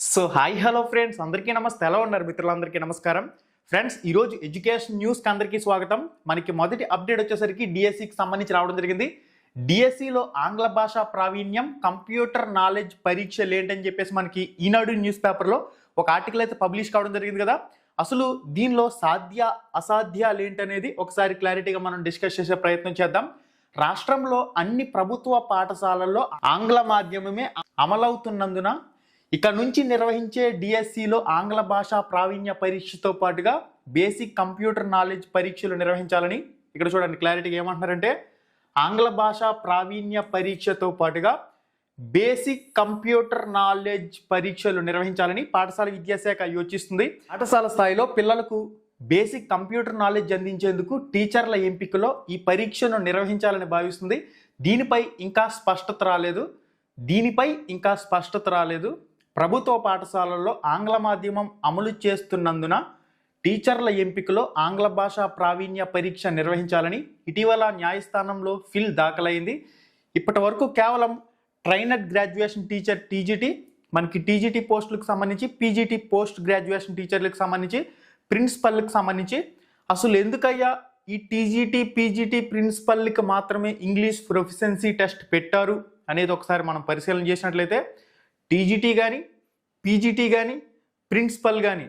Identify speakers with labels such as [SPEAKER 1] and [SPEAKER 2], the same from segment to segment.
[SPEAKER 1] So hi hello friends. అందరికీ నమస్తే. ఎలా ఉన్నారు మిత్రులందరికీ నమస్కారం? ఫ్రెండ్స్ ఈరోజు ఎడ్యుకేషన్ న్యూస్కి అందరికీ స్వాగతం. మనకి మొదటి అప్డేట్ వచ్చేసరికి డిఎస్సికి సంబంధించి రావడం జరిగింది. డిఎస్సిలో ఆంగ్ల భాష ప్రావీణ్యం కంప్యూటర్ నాలెడ్జ్ పరీక్షలు ఏంటని చెప్పేసి మనకి ఈనాడు న్యూస్ పేపర్లో ఒక ఆర్టికల్ అయితే పబ్లిష్ కావడం జరిగింది కదా. అసలు దీనిలో సాధ్య అసాధ్యాలు ఏంటనేది ఒకసారి క్లారిటీగా మనం డిస్కస్ చేసే ప్రయత్నం చేద్దాం. రాష్ట్రంలో అన్ని ప్రభుత్వ పాఠశాలల్లో ఆంగ్ల మాధ్యమమే అమలవుతున్నందున ఇక నుంచి నిర్వహించే డిఎస్సిలో ఆంగ్ల భాష ప్రావీణ్య పరీక్షతో పాటుగా బేసిక్ కంప్యూటర్ నాలెడ్జ్ పరీక్షలు నిర్వహించాలని ఇక్కడ చూడండి క్లారిటీగా ఏమంటున్నారంటే ఆంగ్ల భాష ప్రావీణ్య పరీక్షతో పాటుగా బేసిక్ కంప్యూటర్ నాలెడ్జ్ పరీక్షలు నిర్వహించాలని పాఠశాల విద్యాశాఖ యోచిస్తుంది. పాఠశాల స్థాయిలో పిల్లలకు బేసిక్ కంప్యూటర్ నాలెడ్జ్ అందించేందుకు టీచర్ల ఎంపికలో ఈ పరీక్షను నిర్వహించాలని భావిస్తుంది. దీనిపై ఇంకా స్పష్టత రాలేదు. దీనిపై ఇంకా స్పష్టత రాలేదు. ప్రభుత్వ పాఠశాలల్లో ఆంగ్ల మాధ్యమం అమలు చేస్తున్నందున టీచర్ల ఎంపికలో ఆంగ్ల భాష ప్రావీణ్య పరీక్ష నిర్వహించాలని ఇటీవల న్యాయస్థానంలో ఫిల్ దాఖలైంది. ఇప్పటి వరకు కేవలం ట్రైనర్ గ్రాడ్యుయేషన్ టీచర్ టీజీటీ మనకి టీజీటీ పోస్టులకు సంబంధించి పీజీటీ పోస్ట్ గ్రాడ్యుయేషన్ టీచర్లకు సంబంధించి ప్రిన్సిపల్కి సంబంధించి అసలు ఎందుకయ్యా ఈ టీజీటీ పీజీటీ ప్రిన్సిపల్కి మాత్రమే ఇంగ్లీష్ ప్రొఫిషియన్సీ టెస్ట్ పెట్టారు అనేది ఒకసారి మనం పరిశీలన చేసినట్లయితే టీజీటీ కానీ పీజీటీ కానీ ప్రిన్సిపల్ కానీ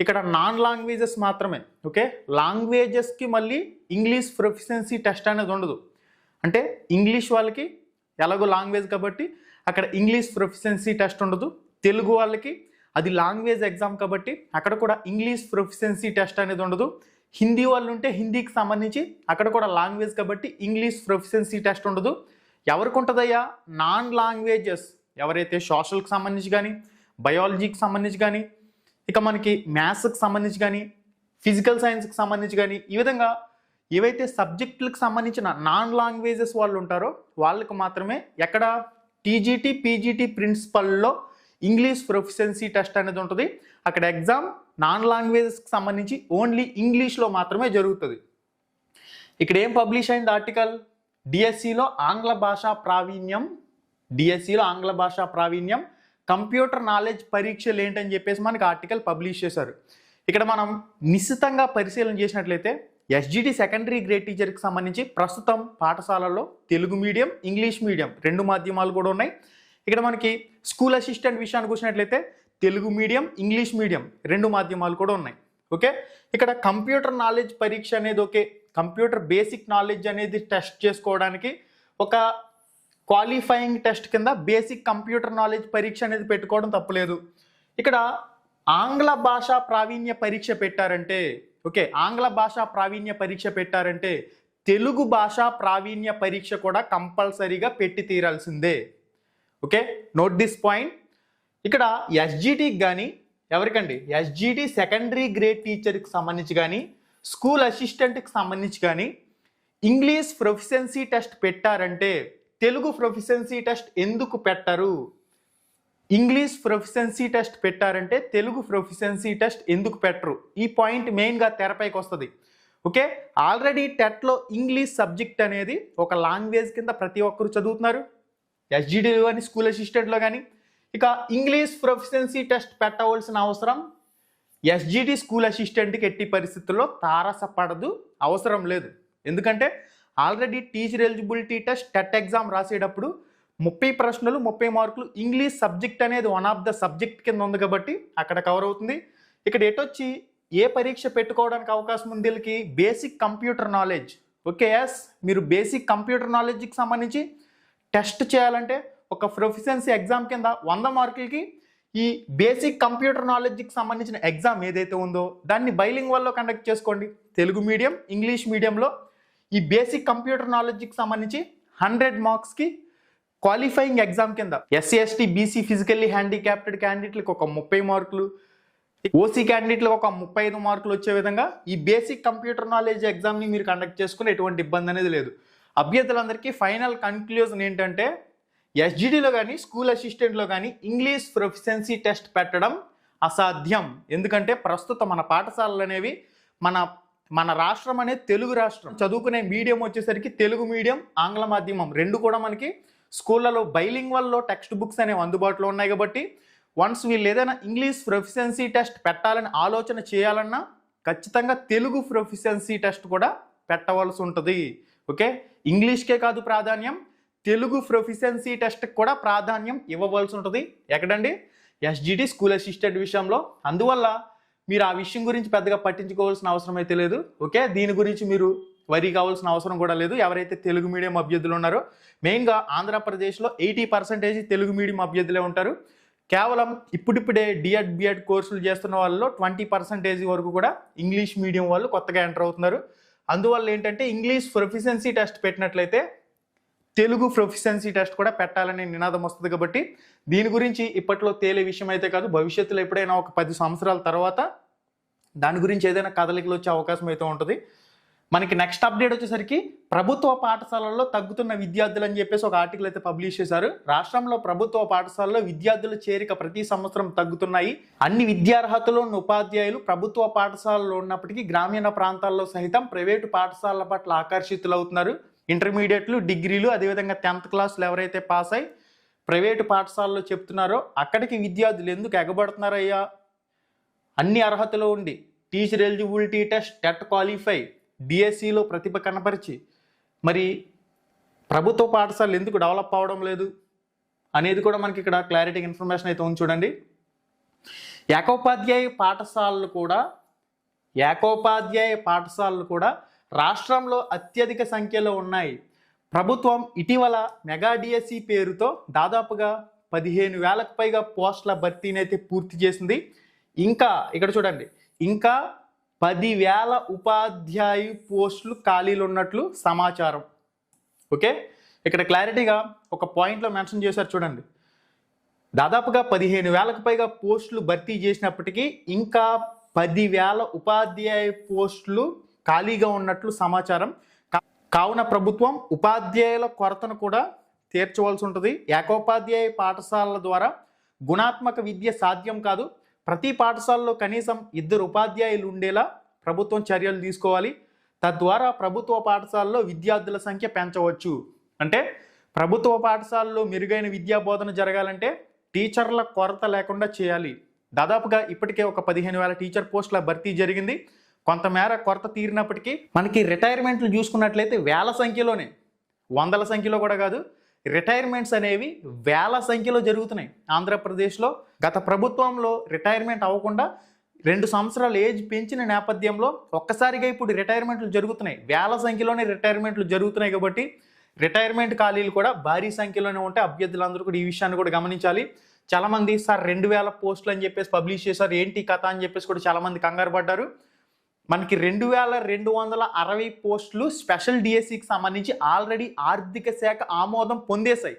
[SPEAKER 1] ఇక్కడ నాన్ లాంగ్వేజెస్ మాత్రమే ఓకే? లాంగ్వేజెస్కి మళ్ళీ ఇంగ్లీష్ ప్రొఫిషియన్సీ టెస్ట్ అనేది ఉండదు. అంటే ఇంగ్లీష్ వాళ్ళకి ఎలాగో లాంగ్వేజ్ కాబట్టి అక్కడ ఇంగ్లీష్ ప్రొఫిషియన్సీ టెస్ట్ ఉండదు. తెలుగు వాళ్ళకి అది లాంగ్వేజ్ ఎగ్జామ్ కాబట్టి అక్కడ కూడా ఇంగ్లీష్ ప్రొఫిషియన్సీ టెస్ట్ అనేది ఉండదు. హిందీ వాళ్ళు ఉంటే హిందీకి సంబంధించి అక్కడ కూడా లాంగ్వేజ్ కాబట్టి ఇంగ్లీష్ ప్రొఫిషియన్సీ టెస్ట్ ఉండదు. ఎవరికి ఉంటుందయ్యా? Non languages. ఎవరైతే సోషల్కి సంబంధించి కానీ బయాలజీకి సంబంధించి కానీ ఇక మనకి మ్యాథ్స్కి సంబంధించి కానీ ఫిజికల్ సైన్స్కి సంబంధించి కానీ ఈ విధంగా ఏవైతే సబ్జెక్టులకు సంబంధించిన నాన్ లాంగ్వేజెస్ వాళ్ళు ఉంటారో వాళ్ళకు మాత్రమే ఎక్కడ టీజీటీ పీజీటీ ప్రిన్సిపల్లో ఇంగ్లీష్ ప్రొఫిషియన్సీ టెస్ట్ అనేది ఉంటుంది. అక్కడ ఎగ్జామ్ నాన్ లాంగ్వేజెస్కి సంబంధించి ఓన్లీ ఇంగ్లీష్లో మాత్రమే జరుగుతుంది. ఇక్కడ ఏం పబ్లిష్ అయింది ఆర్టికల్? డిఎస్సిలో ఆంగ్ల భాషా ప్రావీణ్యం డిఎస్సిలో ఆంగ్ల భాష ప్రావీణ్యం కంప్యూటర్ నాలెడ్జ్ పరీక్షలు ఏంటని చెప్పేసి మనకి ఆర్టికల్ పబ్లిష్ చేశారు. ఇక్కడ మనం నిశ్చితంగా పరిశీలన చేసినట్లయితే ఎస్జిటి సెకండరీ గ్రేడ్ టీచర్కి సంబంధించి ప్రస్తుతం పాఠశాలలో తెలుగు మీడియం ఇంగ్లీష్ మీడియం రెండు మాధ్యమాలు కూడా ఉన్నాయి. ఇక్కడ మనకి స్కూల్ అసిస్టెంట్ విషయానికి వచ్చినట్లయితే తెలుగు మీడియం ఇంగ్లీష్ మీడియం రెండు మాధ్యమాలు కూడా ఉన్నాయి. ఓకే? ఇక్కడ కంప్యూటర్ నాలెడ్జ్ పరీక్ష అనేది ఓకే. కంప్యూటర్ బేసిక్ నాలెడ్జ్ అనేది టెస్ట్ చేసుకోవడానికి ఒక క్వాలిఫైయింగ్ టెస్ట్ కింద బేసిక్ కంప్యూటర్ నాలెడ్జ్ పరీక్ష అనేది పెట్టుకోవడం తప్పులేదు. ఇక్కడ ఆంగ్ల భాష ప్రావీణ్య పరీక్ష పెట్టారంటే ఓకే ఆంగ్ల భాష ప్రావీణ్య పరీక్ష పెట్టారంటే తెలుగు భాష ప్రావీణ్య పరీక్ష కూడా కంపల్సరీగా పెట్టి తీరాల్సిందే. Okay note this point. ఇక్కడ ఎస్జిటికి కానీ ఎవరికండి? ఎస్జిటి సెకండరీ గ్రేడ్ టీచర్కి సంబంధించి కానీ స్కూల్ అసిస్టెంట్కి సంబంధించి కానీ ఇంగ్లీష్ ప్రొఫిషియన్సీ టెస్ట్ పెట్టారంటే తెలుగు ప్రొఫిషియన్సీ టెస్ట్ ఎందుకు పెట్టరు? ఇంగ్లీష్ ప్రొఫిషియన్సీ టెస్ట్ పెట్టారంటే తెలుగు ప్రొఫిషియన్సీ టెస్ట్ ఎందుకు పెట్టరు? ఈ పాయింట్ మెయిన్గా తెరపైకి వస్తుంది. ఓకే? ఆల్రెడీ టెట్లో ఇంగ్లీష్ సబ్జెక్ట్ అనేది ఒక లాంగ్వేజ్ కింద ప్రతి ఒక్కరు చదువుతున్నారు. ఎస్జిడిలో కానీ స్కూల్ అసిస్టెంట్లో కానీ ఇక ఇంగ్లీష్ ప్రొఫిషియన్సీ టెస్ట్ పెట్టవలసిన అవసరం ఎస్జీడీ స్కూల్ అసిస్టెంట్కి ఎట్టి పరిస్థితుల్లో తారసపడదు అవసరం లేదు. ఎందుకంటే already teacher eligibility test TET exam రాసేటప్పుడు ముప్పై ప్రశ్నలు ముప్పై మార్కులు ఇంగ్లీష్ సబ్జెక్ట్ అనేది వన్ ఆఫ్ ద సబ్జెక్ట్ కింద ఉంది కాబట్టి అక్కడ కవర్ అవుతుంది. ఇక్కడ ఎటొచ్చి ఏ పరీక్ష పెట్టుకోవడానికి అవకాశం ఉంది వీళ్ళకి? Basic computer knowledge okay yes మీరు బేసిక్ కంప్యూటర్ నాలెడ్జ్కి సంబంధించి టెస్ట్ చేయాలంటే ఒక ప్రొఫిషియన్సీ ఎగ్జామ్ కింద వంద మార్కులకి ఈ బేసిక్ కంప్యూటర్ నాలెడ్జ్కి సంబంధించిన ఎగ్జామ్ ఏదైతే ఉందో దాన్ని బైలింగ్ వల్ల కండక్ట్ చేసుకోండి. తెలుగు మీడియం ఇంగ్లీష్ మీడియంలో ఈ బేసిక్ కంప్యూటర్ నాలెడ్జ్కి సంబంధించి హండ్రెడ్ మార్క్స్కి క్వాలిఫైయింగ్ ఎగ్జామ్ కింద SC ST BC physically handicapped క్యాండిడేట్లకు ఒక ముప్పై మార్కులు ఓసీ క్యాండిడేట్లకు ఒక ముప్పై ఐదు మార్కులు వచ్చే విధంగా ఈ బేసిక్ కంప్యూటర్ నాలెడ్జ్ ఎగ్జామ్ని మీరు కండక్ట్ చేసుకుని ఎటువంటి ఇబ్బంది అనేది లేదు. అభ్యర్థులందరికీ ఫైనల్ కన్క్లూజన్ ఏంటంటే ఎస్జిడిలో కానీ స్కూల్ అసిస్టెంట్లో కానీ ఇంగ్లీష్ ప్రొఫిషియన్సీ టెస్ట్ పెట్టడం అసాధ్యం. ఎందుకంటే ప్రస్తుతం మన పాఠశాలలు అనేవి మన మన రాష్ట్రం అనేది తెలుగు రాష్ట్రం. చదువుకునే మీడియం వచ్చేసరికి తెలుగు మీడియం ఆంగ్ల మాధ్యమం రెండు కూడా మనకి స్కూళ్ళలో బైలింగ్వల్లో టెక్స్ట్ బుక్స్ అనేవి అందుబాటులో ఉన్నాయి కాబట్టి వన్స్ వీళ్ళు ఏదైనా ఇంగ్లీష్ ప్రొఫిషియన్సీ టెస్ట్ పెట్టాలని ఆలోచన చేయాలన్నా ఖచ్చితంగా తెలుగు ప్రొఫిషియన్సీ టెస్ట్ కూడా పెట్టవలసి ఉంటుంది. ఓకే? ఇంగ్లీష్కే కాదు ప్రాధాన్యం తెలుగు ప్రొఫిషియన్సీ టెస్ట్కి కూడా ప్రాధాన్యం ఇవ్వవలసి ఉంటుంది. ఎక్కడండి? ఎస్జిటి స్కూల్ అసిస్టెంట్ విషయంలో. అందువల్ల మీరు ఆ విషయం గురించి పెద్దగా పట్టించుకోవాల్సిన అవసరం అయితే లేదు ఓకే? దీని గురించి మీరు వరి కావాల్సిన అవసరం కూడా లేదు. ఎవరైతే తెలుగు మీడియం అభ్యర్థులు ఉన్నారో మెయిన్గా ఆంధ్రప్రదేశ్లో ఎయిటీ పర్సెంటేజ్ తెలుగు మీడియం అభ్యర్థులే ఉంటారు. కేవలం ఇప్పుడిప్పుడే డిఎడ్ బిఎడ్ కోర్సులు చేస్తున్న వాళ్ళలో ట్వంటీ పర్సెంటేజ్ వరకు కూడా ఇంగ్లీష్ మీడియం వాళ్ళు కొత్తగా ఎంటర్ అవుతున్నారు. అందువల్ల ఏంటంటే ఇంగ్లీష్ ప్రొఫిషియన్సీ టెస్ట్ పెట్టినట్లయితే తెలుగు ప్రొఫిషియన్సీ టెస్ట్ కూడా పెట్టాలనే నినాదం వస్తుంది కాబట్టి దీని గురించి ఇప్పట్లో తేలే విషయం అయితే కాదు. భవిష్యత్తులో ఎప్పుడైనా ఒక పది సంవత్సరాల తర్వాత దాని గురించి ఏదైనా కదలికలు వచ్చే అవకాశం అయితే ఉంటుంది. మనకి నెక్స్ట్ అప్డేట్ వచ్చేసరికి ప్రభుత్వ పాఠశాలల్లో తగ్గుతున్న విద్యార్థులు అని చెప్పేసి ఒక ఆర్టికల్ అయితే పబ్లిష్ చేశారు. రాష్ట్రంలో ప్రభుత్వ పాఠశాలలో విద్యార్థుల చేరిక ప్రతి సంవత్సరం తగ్గుతున్నాయి. అన్ని విద్యార్హతలు ఉపాధ్యాయులు ప్రభుత్వ పాఠశాలలో ఉన్నప్పటికీ గ్రామీణ ప్రాంతాల్లో సహితం ప్రైవేటు పాఠశాలల పట్ల ఆకర్షితులవుతున్నారు. ఇంటర్మీడియట్లు డిగ్రీలు అదేవిధంగా టెన్త్ క్లాసులు ఎవరైతే పాస్ అయి ప్రైవేటు పాఠశాలలో చెప్తున్నారో అక్కడికి విద్యార్థులు ఎందుకు ఎగబడుతున్నారయ్యా? అన్ని అర్హతలు ఉండి teacher eligibility test TET qualify డిఎస్సిలో ప్రతిభ కనపరిచి మరి ప్రభుత్వ పాఠశాలలు ఎందుకు డెవలప్ అవ్వడం లేదు అనేది కూడా మనకి ఇక్కడ క్లారిటీ ఇన్ఫర్మేషన్ అయితే ఉంది చూడండి. ఏకోపాధ్యాయ పాఠశాలలు కూడా ఏకోపాధ్యాయ పాఠశాలలు కూడా రాష్ట్రంలో అత్యధిక సంఖ్యలో ఉన్నాయి. ప్రభుత్వం ఇటీవల మెగా డిఎస్సి పేరుతో దాదాపుగా పదిహేను వేలకు పైగా పోస్టుల భర్తీని అయితే పూర్తి చేసింది. ఇంకా ఇక్కడ చూడండి. ఇంకా పదివేల ఉపాధ్యాయ పోస్టులు ఖాళీలు ఉన్నట్లు సమాచారం. ఓకే? ఇక్కడ క్లారిటీగా ఒక పాయింట్లో మెన్షన్ చేశారు చూడండి. దాదాపుగా పదిహేను వేలకు పైగా పోస్టులు భర్తీ చేసినప్పటికీ ఇంకా పదివేల ఉపాధ్యాయ పోస్టులు ఖాళీగా ఉన్నట్లు సమాచారం. కావున ప్రభుత్వం ఉపాధ్యాయుల కొరతను కూడా తీర్చవలసి ఉంటుంది. ఏకోపాధ్యాయ పాఠశాలల ద్వారా గుణాత్మక విద్య సాధ్యం కాదు. ప్రతి పాఠశాలలో కనీసం ఇద్దరు ఉపాధ్యాయులు ఉండేలా ప్రభుత్వం చర్యలు తీసుకోవాలి. తద్వారా ప్రభుత్వ పాఠశాలలో విద్యార్థుల సంఖ్య పెంచవచ్చు. అంటే ప్రభుత్వ పాఠశాలలో మెరుగైన విద్యా బోధన జరగాలంటే టీచర్ల కొరత లేకుండా చేయాలి. దాదాపుగా ఇప్పటికే ఒక పదిహేను వేల టీచర్ పోస్టుల భర్తీ జరిగింది. కొంతమేర కొరత తీరినప్పటికీ మనకి రిటైర్మెంట్లు చూసుకున్నట్లయితే వేల సంఖ్యలోనే వందల సంఖ్యలో కూడా కాదు రిటైర్మెంట్స్ అనేవి వేల సంఖ్యలో జరుగుతున్నాయి. ఆంధ్రప్రదేశ్లో గత ప్రభుత్వంలో రిటైర్మెంట్ అవ్వకుండా రెండు సంవత్సరాల ఏజ్ పెంచిన నేపథ్యంలో ఒక్కసారిగా ఇప్పుడు రిటైర్మెంట్లు జరుగుతున్నాయి. వేల సంఖ్యలోనే రిటైర్మెంట్లు జరుగుతున్నాయి కాబట్టి రిటైర్మెంట్ ఖాళీలు కూడా భారీ సంఖ్యలోనే ఉంటాయి అభ్యర్థులందరూ కూడా ఈ విషయాన్ని కూడా గమనించాలి. చాలామంది సార్ రెండు వేల పోస్టులు అని చెప్పేసి పబ్లిష్ చేశారు. ఏంటి కథ అని చెప్పేసి కూడా చాలామంది కంగారు పడ్డారు. మనకి రెండు వేల రెండు వందల అరవై పోస్టులు స్పెషల్ డిఎస్సికి సంబంధించి ఆల్రెడీ ఆర్థిక శాఖ ఆమోదం పొందేశాయి.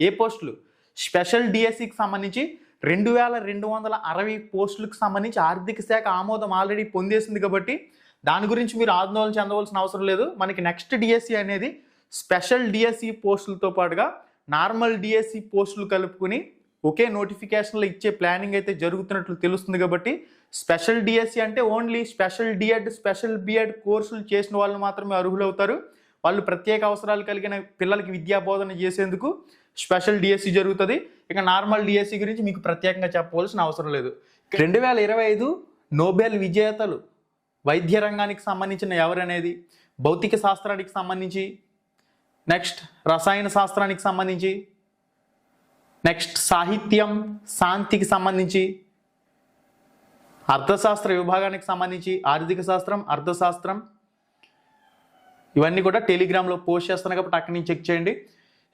[SPEAKER 1] ఏ పోస్టులు? స్పెషల్ డిఎస్సికి సంబంధించి రెండు వేల రెండు వందల అరవై పోస్టులకు సంబంధించి ఆర్థిక శాఖ ఆమోదం ఆల్రెడీ పొందేసింది కాబట్టి దాని గురించి మీరు ఆందోళన చెందవలసిన అవసరం లేదు. మనకి నెక్స్ట్ డిఎస్సి అనేది స్పెషల్ డిఎస్సి పోస్టులతో పాటుగా నార్మల్ డిఎస్సి పోస్టులు కలుపుకొని ఒకే నోటిఫికేషన్లో ఇచ్చే ప్లానింగ్ అయితే జరుగుతున్నట్లు తెలుస్తుంది కాబట్టి స్పెషల్ డిఎస్సి అంటే only special DEd special BEd కోర్సులు చేసిన వాళ్ళు మాత్రమే అర్హులవుతారు. వాళ్ళు ప్రత్యేక అవసరాలు కలిగిన పిల్లలకి విద్యా బోధన చేసేందుకు స్పెషల్ డిఎస్సి జరుగుతుంది. ఇక నార్మల్ డిఎస్సి గురించి మీకు ప్రత్యేకంగా చెప్పవలసిన అవసరం లేదు. రెండు వేల ఇరవై ఐదు నోబెల్ విజేతలు వైద్య రంగానికి సంబంధించిన ఎవరనేది భౌతిక శాస్త్రానికి సంబంధించి నెక్స్ట్ రసాయన శాస్త్రానికి సంబంధించి నెక్స్ట్ సాహిత్యం శాంతికి సంబంధించి అర్థశాస్త్ర విభాగానికి సంబంధించి ఆర్థిక శాస్త్రం అర్థశాస్త్రం. ఇవన్నీ కూడా టెలిగ్రామ్లో పోస్ట్ చేస్తాను కాబట్టి అక్కడి నుంచి చెక్ చేయండి.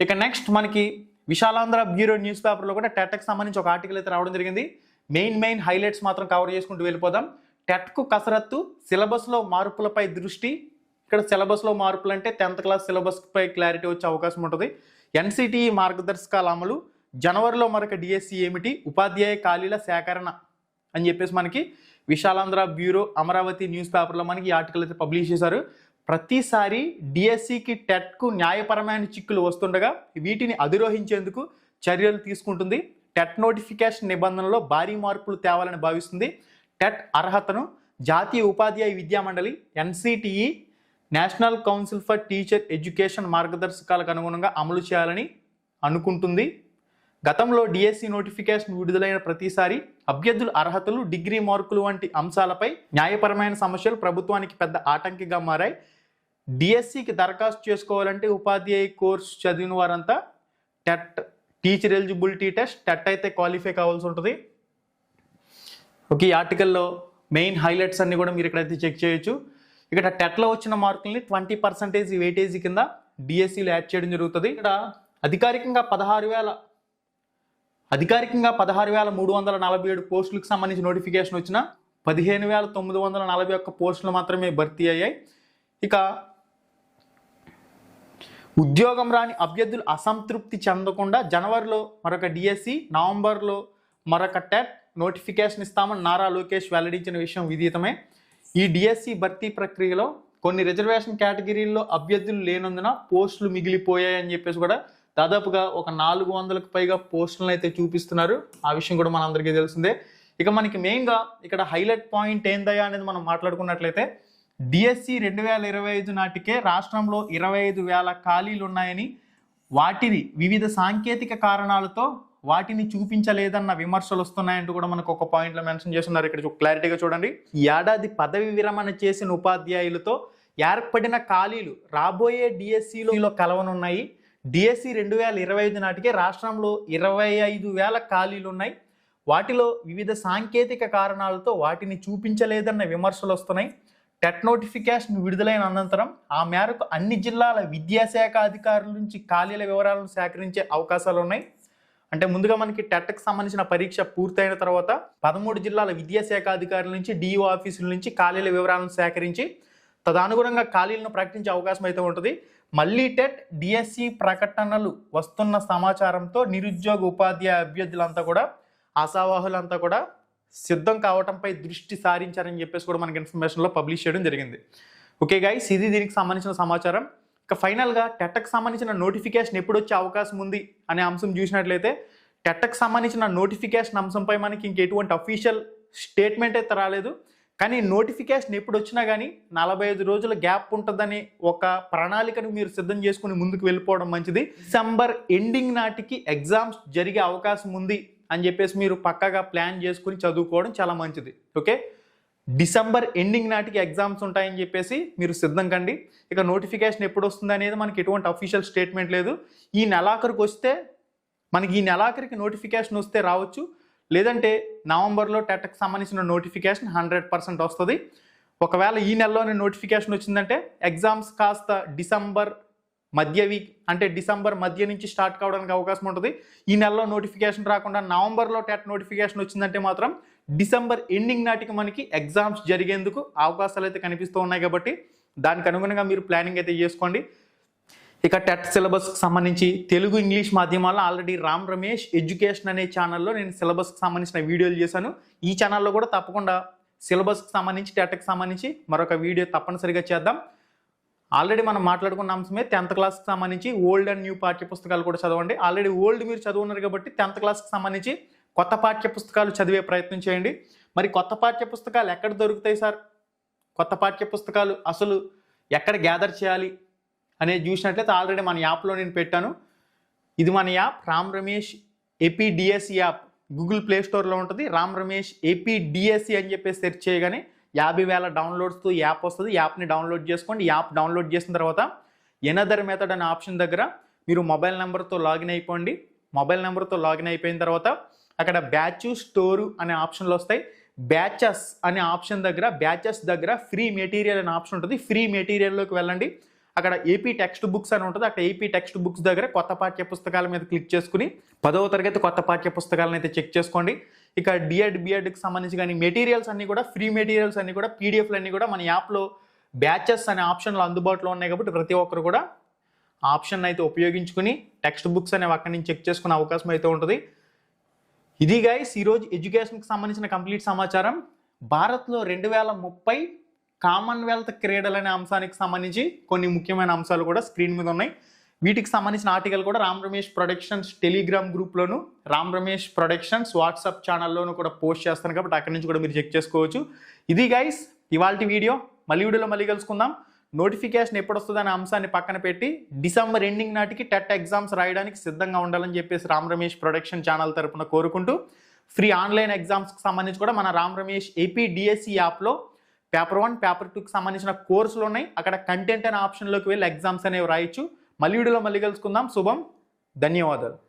[SPEAKER 1] ఇక నెక్స్ట్ మనకి విశాలాంధ్ర బ్యూరో న్యూస్ పేపర్లో కూడా టెట్కి సంబంధించి ఒక ఆర్టికల్ అయితే రావడం జరిగింది. మెయిన్ మెయిన్ హైలైట్స్ మాత్రం కవర్ చేసుకుంటూ వెళ్ళిపోదాం. టెట్కు కసరత్తు సిలబస్లో మార్పులపై దృష్టి. ఇక్కడ సిలబస్లో మార్పులు అంటే టెన్త్ క్లాస్ సిలబస్పై క్లారిటీ వచ్చే అవకాశం ఉంటుంది. ఎన్సిటిఈ మార్గదర్శకాల అమలు జనవరిలో మరొక డిఎస్సి ఏమిటి? ఉపాధ్యాయ ఖాళీల సేకరణ అని చెప్పేసి మనకి విశాలాంధ్ర బ్యూరో అమరావతి న్యూస్ పేపర్లో మనకి ఈ ఆర్టికల్ అయితే పబ్లిష్ చేశారు. ప్రతిసారి డిఎస్సికి టెట్కు న్యాయపరమైన చిక్కులు వస్తుండగా వీటిని అధిరోహించేందుకు చర్యలు తీసుకుంటుంది. టెట్ నోటిఫికేషన్ నిబంధనలో భారీ మార్పులు తేవాలని భావిస్తుంది. టెట్ అర్హతను జాతీయ ఉపాధ్యాయ విద్యా మండలి NCTE national council for teacher education మార్గదర్శకాలకు అనుగుణంగా అమలు చేయాలని అనుకుంటుంది. గతంలో డిఎస్సి నోటిఫికేషన్ విడుదలైన ప్రతిసారి అభ్యర్థుల అర్హతలు డిగ్రీ మార్కులు వంటి అంశాలపై న్యాయపరమైన సమస్యలు ప్రభుత్వానికి పెద్ద ఆటంకిగా మారాయి. డిఎస్సికి దరఖాస్తు చేసుకోవాలంటే ఉపాధ్యాయ కోర్స్ చదివిన వారంతా TET teacher eligibility test TET అయితే క్వాలిఫై కావాల్సి ఉంటుంది. ఓకే ఈ ఆర్టికల్లో మెయిన్ హైలైట్స్ అన్ని కూడా మీరు ఇక్కడైతే చెక్ చేయొచ్చు. ఇక్కడ టెట్లో వచ్చిన మార్కుల్ని ట్వంటీ పర్సెంటేజ్ వెయిటేజీ కింద డిఎస్సిలో యాడ్ చేయడం జరుగుతుంది. ఇక్కడ అధికారికంగా పదహారు వేల అధికారికంగా పదహారు వేల మూడు వందల నలభై ఏడు పోస్టులకు సంబంధించి నోటిఫికేషన్ వచ్చిన పదిహేను వేల తొమ్మిది వందల నలభై ఒక్క పోస్టులు మాత్రమే భర్తీ అయ్యాయి. ఇక ఉద్యోగం రాని అభ్యర్థులు అసంతృప్తి చెందకుండా జనవరిలో మరొక డిఎస్సి నవంబర్లో మరొక టెట్ నోటిఫికేషన్ ఇస్తామని నారా లోకేష్ వెల్లడించిన విషయం విదితమే. ఈ డిఎస్సి భర్తీ ప్రక్రియలో కొన్ని రిజర్వేషన్ కేటగిరీల్లో అభ్యర్థులు లేనందున పోస్టులు మిగిలిపోయాయని చెప్పేసి కూడా దాదాపుగా ఒక నాలుగు వందలకు పైగా పోస్టులను అయితే చూపిస్తున్నారు. ఆ విషయం కూడా మనందరికీ తెలిసిందే. ఇక మనకి మెయిన్గా ఇక్కడ హైలైట్ పాయింట్ ఏందయ్యా అనేది మనం మాట్లాడుకున్నట్లయితే డిఎస్సి రెండు వేల ఇరవై ఐదు నాటికే రాష్ట్రంలో ఇరవై ఐదు వేల ఖాళీలు ఉన్నాయని వాటిని వివిధ సాంకేతిక కారణాలతో వాటిని చూపించలేదన్న విమర్శలు వస్తున్నాయంటూ కూడా మనకు ఒక పాయింట్లో మెన్షన్ చేస్తున్నారు. ఇక్కడ క్లారిటీగా చూడండి. ఏడాది పదవి విరమణ చేసిన ఉపాధ్యాయులతో ఏర్పడిన ఖాళీలు రాబోయే డిఎస్సిలో కలవనున్నాయి. డిఎస్సి రెండు వేల ఇరవై ఐదు నాటికే రాష్ట్రంలో ఇరవై ఐదు వేల ఖాళీలు ఉన్నాయి. వాటిలో వివిధ సాంకేతిక కారణాలతో వాటిని చూపించలేదన్న విమర్శలు వస్తున్నాయి. టెట్ నోటిఫికేషన్ విడుదలైన అనంతరం ఆ మేరకు అన్ని జిల్లాల విద్యాశాఖ అధికారుల నుంచి ఖాళీల వివరాలను సేకరించే అవకాశాలు ఉన్నాయి. అంటే ముందుగా మనకి టెట్కి సంబంధించిన పరీక్ష పూర్తయిన తర్వాత పదమూడు జిల్లాల విద్యాశాఖ అధికారుల నుంచి డిఓ ఆఫీసుల నుంచి ఖాళీల వివరాలను సేకరించి తదనుగుణంగా ఖాళీలను ప్రకటించే అవకాశం అయితే ఉంటుంది. మళ్ళీ టెట్ డిఎస్సి ప్రకటనలు వస్తున్న సమాచారంతో నిరుద్యోగ ఉపాధ్యాయ అభ్యర్థులంతా కూడా ఆశావాహులంతా కూడా సిద్ధం కావటంపై దృష్టి సారించారని చెప్పేసి కూడా మనకి ఇన్ఫర్మేషన్లో పబ్లిష్ చేయడం జరిగింది. ఓకే గైస్ ఇది దీనికి సంబంధించిన సమాచారం. ఇక ఫైనల్గా టెట్కి సంబంధించిన నోటిఫికేషన్ ఎప్పుడు వచ్చే అవకాశం ఉంది అనే అంశం చూసినట్లయితే టెట్కి సంబంధించిన నోటిఫికేషన్ అంశంపై మనకి ఇంకెటువంటి అఫీషియల్ స్టేట్మెంట్ అయితే రాలేదు. కానీ నోటిఫికేషన్ ఎప్పుడు వచ్చినా కానీ నలభై ఐదు రోజుల గ్యాప్ ఉంటుందని ఒక ప్రణాళికను మీరు సిద్ధం చేసుకుని ముందుకు వెళ్ళిపోవడం మంచిది. డిసెంబర్ ఎండింగ్ నాటికి ఎగ్జామ్స్ జరిగే అవకాశం ఉంది అని చెప్పేసి మీరు పక్కగా ప్లాన్ చేసుకుని చదువుకోవడం చాలా మంచిది. ఓకే? డిసెంబర్ ఎండింగ్ నాటికి ఎగ్జామ్స్ ఉంటాయని చెప్పేసి మీరు సిద్ధం కండి. ఇక నోటిఫికేషన్ ఎప్పుడు వస్తుంది అనేది మనకి ఎటువంటి అఫీషియల్ స్టేట్మెంట్ లేదు. ఈ నెలాఖరికి వస్తే మనకి ఈ నెలాఖరికి నోటిఫికేషన్ వస్తే రావచ్చు. లేదంటే నవంబర్లో టెట్కి సంబంధించిన నోటిఫికేషన్ హండ్రెడ్ పర్సెంట్ వస్తుంది. ఒకవేళ ఈ నెలలోనే నోటిఫికేషన్ వచ్చిందంటే ఎగ్జామ్స్ కాస్త డిసెంబర్ మధ్య వీక్ అంటే డిసెంబర్ మధ్య నుంచి స్టార్ట్ కావడానికి అవకాశం ఉంటుంది. ఈ నెలలో నోటిఫికేషన్ రాకుండా నవంబర్లో టెట్ నోటిఫికేషన్ వచ్చిందంటే మాత్రం డిసెంబర్ ఎండింగ్ నాటికి మనకి ఎగ్జామ్స్ జరిగేందుకు అవకాశాలు అయితే కనిపిస్తూ ఉన్నాయి కాబట్టి దానికి అనుగుణంగా మీరు ప్లానింగ్ అయితే చేసుకోండి. ఇక టెట్ సిలబస్కి సంబంధించి తెలుగు ఇంగ్లీష్ మాధ్యమాల్లో ఆల్రెడీ రామ్ రమేష్ ఎడ్యుకేషన్ అనే ఛానల్లో నేను సిలబస్కి సంబంధించిన వీడియోలు చేశాను. ఈ ఛానల్లో కూడా తప్పకుండా సిలబస్కి సంబంధించి టెట్కి సంబంధించి మరొక వీడియో తప్పనిసరిగా చేద్దాం. ఆల్రెడీ మనం మాట్లాడుకున్న అంశమే టెన్త్ క్లాస్కి సంబంధించి ఓల్డ్ అండ్ న్యూ పాఠ్య పుస్తకాలు కూడా చదవండి. ఆల్రెడీ ఓల్డ్ మీరు చదువున్నారు కాబట్టి టెన్త్ క్లాస్కి సంబంధించి కొత్త పాఠ్య పుస్తకాలు చదివే ప్రయత్నం చేయండి. మరి కొత్త పాఠ్య పుస్తకాలు ఎక్కడ దొరుకుతాయి సార్? కొత్త పాఠ్య పుస్తకాలు అసలు ఎక్కడ గ్యాదర్ చేయాలి? అనేది చూసినట్లయితే ఆల్రెడీ మన యాప్లో నేను పెట్టాను. ఇది మన app Ram Ramesh APDS app. Google play స్టోర్లో ఉంటుంది. రామ్ రమేష్ ఏపీడిఎస్సి అని చెప్పేసి సెర్చ్ చేయగానే యాభై వేల డౌన్లోడ్స్తో యాప్ వస్తుంది. యాప్ని డౌన్లోడ్ చేసుకోండి. యాప్ డౌన్లోడ్ చేసిన తర్వాత ఎనదర్ మెథడ్ అనే ఆప్షన్ దగ్గర మీరు మొబైల్ నెంబర్తో లాగిన్ అయిపోండి. మొబైల్ నెంబర్తో లాగిన్ అయిపోయిన తర్వాత అక్కడ బ్యాచ్ స్టోరు అనే ఆప్షన్లు వస్తాయి. బ్యాచెస్ అనే ఆప్షన్ దగ్గర బ్యాచెస్ దగ్గర ఫ్రీ మెటీరియల్ అనే ఆప్షన్ ఉంటుంది. ఫ్రీ మెటీరియల్లోకి వెళ్ళండి. అక్కడ ఏపీ టెక్స్ట్ బుక్స్ అని ఉంటుంది. అక్కడ ఏపీ టెక్స్ట్ బుక్స్ దగ్గర కొత్త పాఠ్య పుస్తకాల మీద క్లిక్ చేసుకుని పదవ తరగతి కొత్త పాఠ్య పుస్తకాలను అయితే చెక్ చేసుకోండి. ఇక డిఎడ్ బిఎడ్కి సంబంధించి కానీ మెటీరియల్స్ అన్నీ కూడా ఫ్రీ మెటీరియల్స్ అన్నీ కూడా పీడిఎఫ్లు అన్నీ కూడా మన యాప్లో బ్యాచెస్ అనే ఆప్షన్లు అందుబాటులో ఉన్నాయి కాబట్టి ప్రతి ఒక్కరు కూడా ఆప్షన్ అయితే ఉపయోగించుకుని టెక్స్ట్ బుక్స్ అనేవి అక్కడి నుంచి చెక్ చేసుకునే అవకాశం అయితే ఉంటుంది. ఇది గైస్ ఈరోజు ఎడ్యుకేషన్కి సంబంధించిన కంప్లీట్ సమాచారం. భారత్లో రెండు వేల ముప్పై కామన్వెల్త్ క్రీడలు అనే అంశానికి సంబంధించి కొన్ని ముఖ్యమైన అంశాలు కూడా స్క్రీన్ మీద ఉన్నాయి. వీటికి సంబంధించిన ఆర్టికల్ కూడా రామ్ రమేష్ ప్రొడక్షన్స్ టెలిగ్రామ్ గ్రూప్లోను రామ్ రమేష్ ప్రొడక్షన్స్ వాట్సాప్ ఛానల్లోనూ కూడా పోస్ట్ చేస్తాను కాబట్టి అక్కడి నుంచి కూడా మీరు చెక్ చేసుకోవచ్చు. ఇది గైస్ ఇవాళ వీడియో. మళ్ళీ వీడియోలో మళ్ళీ కలుసుకుందాం. నోటిఫికేషన్ ఎప్పుడు వస్తుందనే అంశాన్ని పక్కన పెట్టి డిసెంబర్ ఎండింగ్ నాటికి టెట్ ఎగ్జామ్స్ రాయడానికి సిద్ధంగా ఉండాలని చెప్పేసి రామ్ రమేష్ ప్రొడక్షన్ ఛానల్ తరపున కోరుకుంటూ ఫ్రీ ఆన్లైన్ ఎగ్జామ్స్కి సంబంధించి కూడా మన రామ్ రమేష్ ఏపీ డిఎస్సి యాప్లో పేపర్ వన్ పేపర్ టూకి సంబంధించిన కోర్సులు ఉన్నాయి. అక్కడ కంటెంట్ అనే ఆప్షన్లోకి వెళ్ళి ఎగ్జామ్స్ అనేవి రాయొచ్చు. మళ్ళీ వీడియోలో మళ్ళీ కలుసుకుందాం. శుభం. ధన్యవాదాలు.